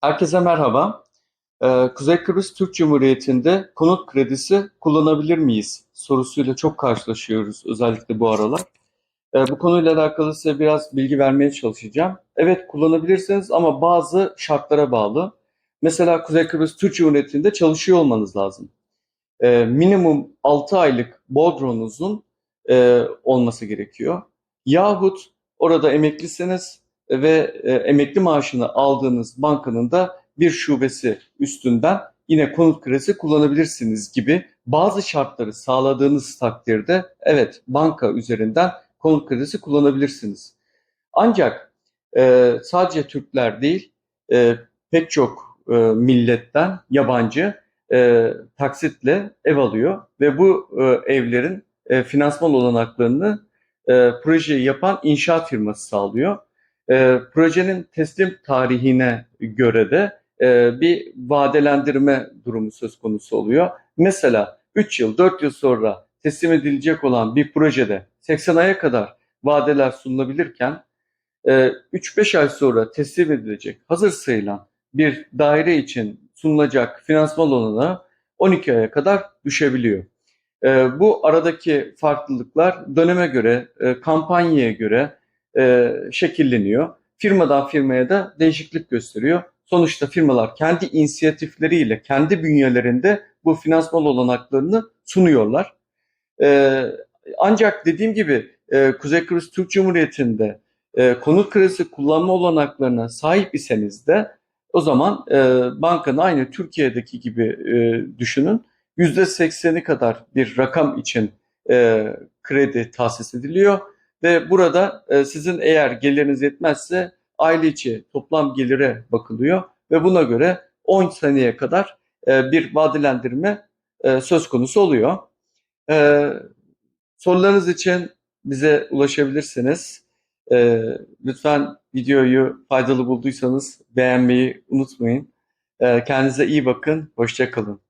Herkese merhaba. Ee, Kuzey Kıbrıs Türk Cumhuriyeti'nde konut kredisi kullanabilir miyiz sorusuyla çok karşılaşıyoruz özellikle bu aralar. Ee, bu konuyla alakalı size biraz bilgi vermeye çalışacağım. Evet kullanabilirsiniz ama bazı şartlara bağlı. Mesela Kuzey Kıbrıs Türk Cumhuriyeti'nde çalışıyor olmanız lazım. Ee, minimum 6 aylık bodronunuzun e, olması gerekiyor. Yahut orada emeklisiniz ve e, emekli maaşını aldığınız bankanın da bir şubesi üstünden yine konut kredisi kullanabilirsiniz gibi bazı şartları sağladığınız takdirde evet banka üzerinden konut kredisi kullanabilirsiniz. Ancak e, sadece Türkler değil e, pek çok e, milletten yabancı e, taksitle ev alıyor ve bu e, evlerin e, finansman olanaklarını e, projeyi yapan inşaat firması sağlıyor. E, projenin teslim tarihine göre de e, bir vadelendirme durumu söz konusu oluyor. Mesela 3 yıl, 4 yıl sonra teslim edilecek olan bir projede 80 aya kadar vadeler sunulabilirken e, 3-5 ay sonra teslim edilecek hazır sayılan bir daire için sunulacak finansman olanağı 12 aya kadar düşebiliyor. E, bu aradaki farklılıklar döneme göre, e, kampanyaya göre e, şekilleniyor. Firmadan firmaya da değişiklik gösteriyor. Sonuçta firmalar kendi inisiyatifleriyle, kendi bünyelerinde bu finansman olanaklarını sunuyorlar. E, ancak dediğim gibi e, Kuzey Kıbrıs Türk Cumhuriyeti'nde e, konut kredisi kullanma olanaklarına sahip iseniz de o zaman e, bankanın aynı Türkiye'deki gibi e, düşünün %80'i kadar bir rakam için e, kredi tahsis ediliyor ve burada e, sizin eğer geliriniz yetmezse aile içi toplam gelire bakılıyor ve buna göre 10 seneye kadar e, bir vadelendirme e, söz konusu oluyor. E, sorularınız için bize ulaşabilirsiniz. Lütfen videoyu faydalı bulduysanız beğenmeyi unutmayın. Kendinize iyi bakın, hoşça kalın.